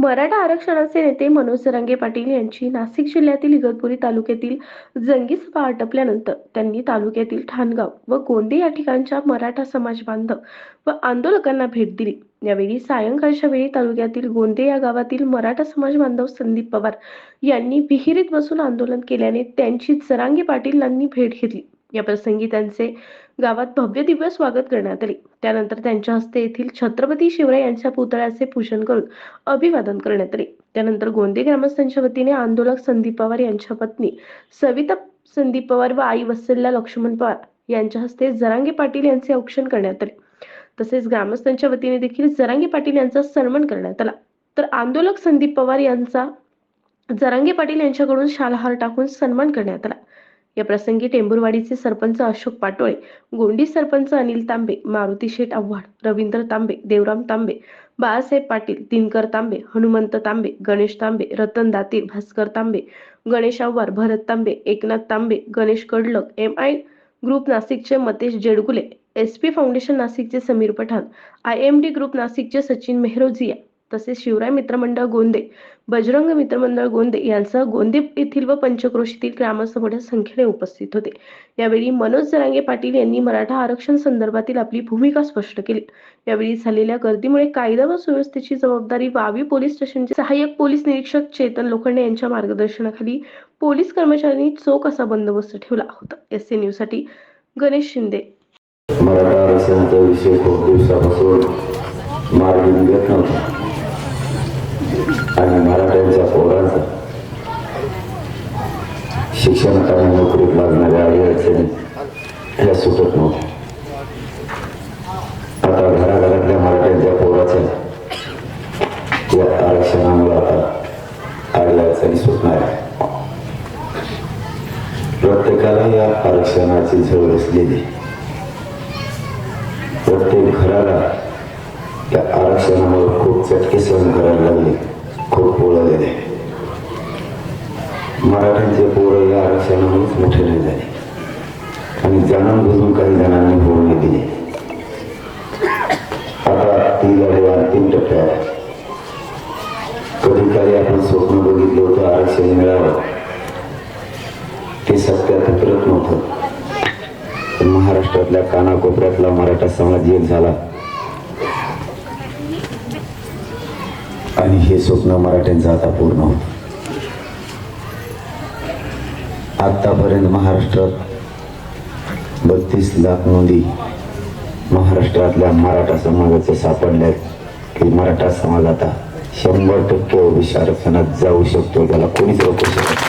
मराठा आरक्षणाचे नेते मनोज जरांगे पाटील यांची नाशिक जिल्ह्यातील इगतपुरी तालुक्यातील जंगी सभा आटपल्यानंतर त्यांनी तालुक्यातील ठाणगाव व गोंदे या ठिकाणच्या मराठा समाज बांधव व आंदोलकांना भेट दिली. यावेळी सायंकाळच्या वेळी तालुक्यातील गोंदे या गावातील मराठा समाज बांधव संदीप पवार यांनी विहिरीत बसून आंदोलन केल्याने त्यांची जरांगे पाटील यांनी भेट घेतली. या प्रसंगी त्यांचे गावात भव्य दिव्य स्वागत करण्यात आले. त्यानंतर त्यांच्या हस्ते येथील छत्रपती शिवराय यांच्या पुतळ्याचे पूजन करून अभिवादन करण्यात आले. त्यानंतर गोंदे ग्रामस्थांच्या वतीने आंदोलक संदीप पवार यांच्या पत्नी सविता संदीप पवार व आई वत्सल्या लक्ष्मण पवार यांच्या हस्ते जरांगे पाटील यांचे औक्षण करण्यात आले. तसेच ग्रामस्थांच्या वतीने देखील जरांगे पाटील यांचा सन्मान करण्यात आला. तर आंदोलक संदीप पवार यांचा जरांगे पाटील यांच्याकडून शालहार टाकून सन्मान करण्यात आला. या प्रसंगी टेंभुरवाडीचे sarpanch Ashok Patole Gondi sarpanch Anil Tambe Maruti Sheth Avhad Ravindra Tambe Devram Tambe Balasaheb Patil Dinkar Tambe Hanumant Tambe Ganesh Tambe Ratan Datir Bhaskar Tambe Ganesh Avhad Bharat Tambe Eknath Tambe Ganesh Kadlak M I group नाशिकचे Matesh Jedgule S P foundation नाशिकचे Sameer Pathan I M D group नाशिकचे सचिन मेहरोजिया तसेच शिवराय मित्रमंडळ गोंदे बजरंग मित्रमंडळ गोंदे यांसह गोंदे येथील व पंचक्रोशीतील ग्रामस्थ मोठ्या संख्येने उपस्थित होते. यावेळी मनोज जरांगे पाटील यांनी मराठा आरक्षण संदर्भातील आपली भूमिका स्पष्ट केली. यावेळी झालेल्या गर्दीमुळे कायदा व सुव्यवस्थेची जबाबदारी वावी पोलीस स्टेशनचे सहाय्यक पोलीस निरीक्षक चेतन लोखंडे यांच्या मार्गदर्शनाखाली पोलीस कर्मचाऱ्यांनी चोख असा बंदोबस्त ठेवला होता. एस सी न्यूजसाठी गणेश शिंदे. मराठा आरक्षणाचा विषय खूप दिवसापासून मार्ग निघत नव्हता. आणि मराठ्यांच्या पोरांचा. शिक्षणात आणि नोकरीत लागणाऱ्या अडचणी ह्या सुटत नव्हत्या. आता घराघरातल्या मराठ्यांच्या पोराच्या या आरक्षणामुळे आता आडी अडचणी सुटणार प्रत्येकाला या आरक्षणाची झळ बसलेली प्रत्येक घराला त्या आरक्षणामुळे खूप चटके सहन करायला लागले. खूप पोळलेले मराठ्यांचे पोरं या आरक्षणामुळेच मोठे नाही झाले. आणि जाणून बुजून काही जणांनी होऊ नये दिले. आता ती लढाई अंतिम टप्प्यावर कधी काही आपण स्वप्न बघितलं होतं आरक्षण मिळावं. ते सत्यात उतरत नव्हतं. महाराष्ट्रातल्या कानाकोपऱ्यातला मराठा समाज एक झाला. आणि हे स्वप्न मराठ्यांचं आता पूर्ण होत. आतापर्यंत महाराष्ट्रात बत्तीस लाख नोंदी महाराष्ट्रातल्या मराठा समाजाचं सापडल्या की मराठा समाज आता शंभर टक्के ओबीसी आरक्षणात जाऊ शकतो त्याला कोणीच रोखू शकत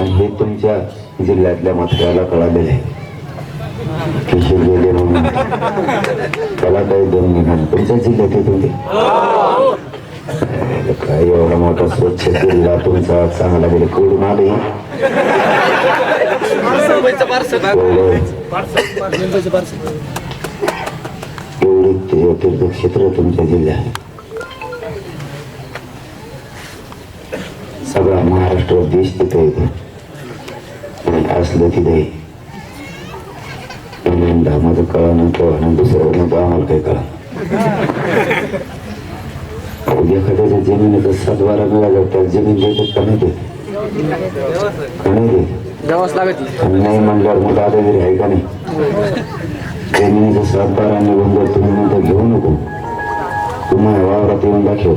हे तुमच्या जिल्ह्यातल्या मतदाराला कळालेलं आहे. की गेले म्हणून त्याला काही दोन निघाल तुमच्या जिल्ह्यात होते काही काय एवढा मोठा स्वच्छ जिल्हा तुमचा चांगला गेले कुठून आले एवढी तीर्थक्षेत्र तुमच्या जिल्ह्यात. सगळा महाराष्ट्र देश तिथे. येतो असलं तिथे. म्हणून माझं कळणं कळणं दुसरं नव्हतं आम्हाला काही कळणं एखाद्याच्या जमिनीचा सातबारा मिळाला त्या जमीन देतात का नाही देत? आणि नाही म्हणल्यावर मग दादागिरी आहे का नाही? जमिनीचा सातबारा निघून जर तुम्ही म्हणता घेऊ नको. तुम्हाला वावरात येऊन दाखव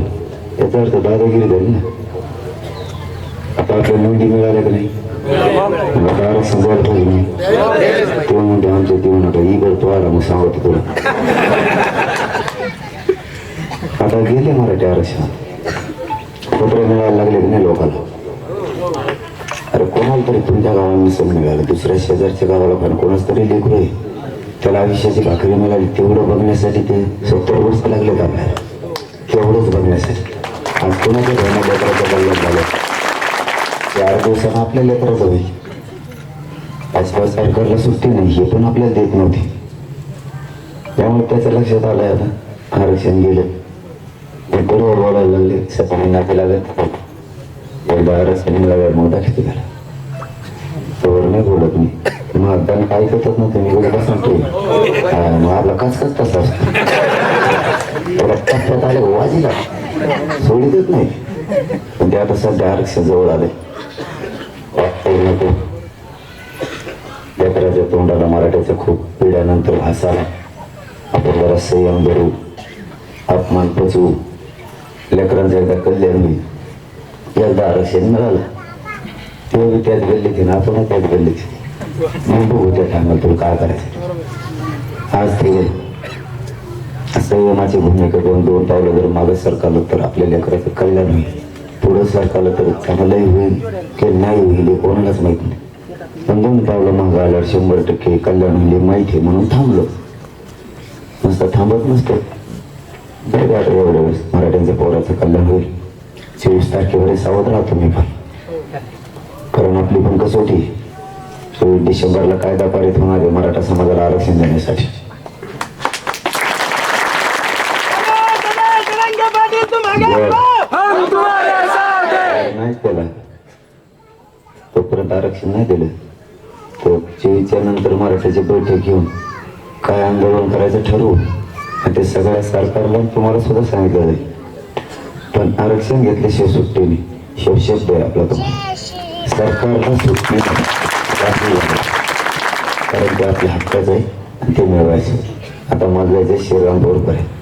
याचा अर्थ दादागिरी झाली ना? आता आपल्या नोंदी मिळाल्या का नाही? दारा समजायला पाहिजे नाही ते म्हणते आमच्या ते म्हणतो ही करतो आला मग सांगतो तुला आता गेले मराठी आरक्षण. पत्र मिळायला लागले की नाही लोकांना? अरे कोणाला तरी तुमच्या गावाला मिसळ मिळालं दुसऱ्या शेजारच्या गावाला पण कोणाच तरी लेकरू आहे. त्याला आयुष्याची भाकरी मिळाली तेवढं बघण्यासाठी ते सत्तर वर्ष लागले आपल्याला. तेवढंच बघण्यासाठी. आज कोणाच्या घराला लेकराचं बल्ला झालं? चार दिवसानं आपल्या लेकरच होईल आजकाल सरकारला सुट्टी नाही हे पण आपल्याला देत नव्हती. त्यामुळे त्याचं लक्षात आलंय आता आरक्षण गेलं. ते बरोबर बोलायला लागले सकाळी नाते लागत. एकदा आरक्षण मिळाल्यावर मग दाखवते झालं तोवर नाही बोलत मी. मतदान काय करतात ना तुम्ही? बोलत असं मग आपला कस कस तसा असतो. एवढ्या आले वाजीला. सोडितच नाही. पण ते आता सध्या आरक्षण जवळ आले लेकराच्या तोंडाला मराठ्याच्या खूप पिढ्यानंतर भासाला आपण जरा संयम धरू अपमान पचवू लेकरांचं एकदा कल्याण होईल. एकदा आरक्षण मिळालं तेव्हा बी त्याच गल्लीत ना आपण त्याच गल्लीत मग बघू त्या टायमाला तुला काय करायचं. आज ते संयमाची भूमिका दोन दोन पावलं जर मागं सरकारलं तर आपल्या लेकराचं कल्याण होईल. पुढं सरकारलं तर चांगलंही होईल की नाही होईल हे कोणालाच माहीत नाही. पण दोन पावलं मागं आल्यावर शंभर टक्के कल्याण होईल हे माहिती आहे म्हणून थांबलो. नुसतं थांबत नसतं. बरं एवढ्या वेळेस मराठ्यांच्या पोराचं कल्याण होईल? चोवीस तारखेवर सावध राहतो मी पण. कारण आपली पण कसोटी चोवीस डिसेंबरला कायदा पारित होणार आहे मराठा समाजाला आरक्षण देण्यासाठी. तिरंगे नाही केला. तोपर्यंत आरक्षण नाही दिलं. तो चोवीसच्या नंतर मराठ्याची बैठक घेऊन काय आंदोलन करायचं ठरवू? आणि ते सगळ्या सरकारला तुम्हाला सुद्धा सांगितलं जाईल. पण आरक्षण घेतल्याशिवाय सुट्टी नाही. शिव शब्द आहे आपला तो. सरकारला सुट्टी कारण ते आपल्या हक्काचं आहे आणि ते मिळवायचं. आता मला जे श्रीराम बरोबर आहे.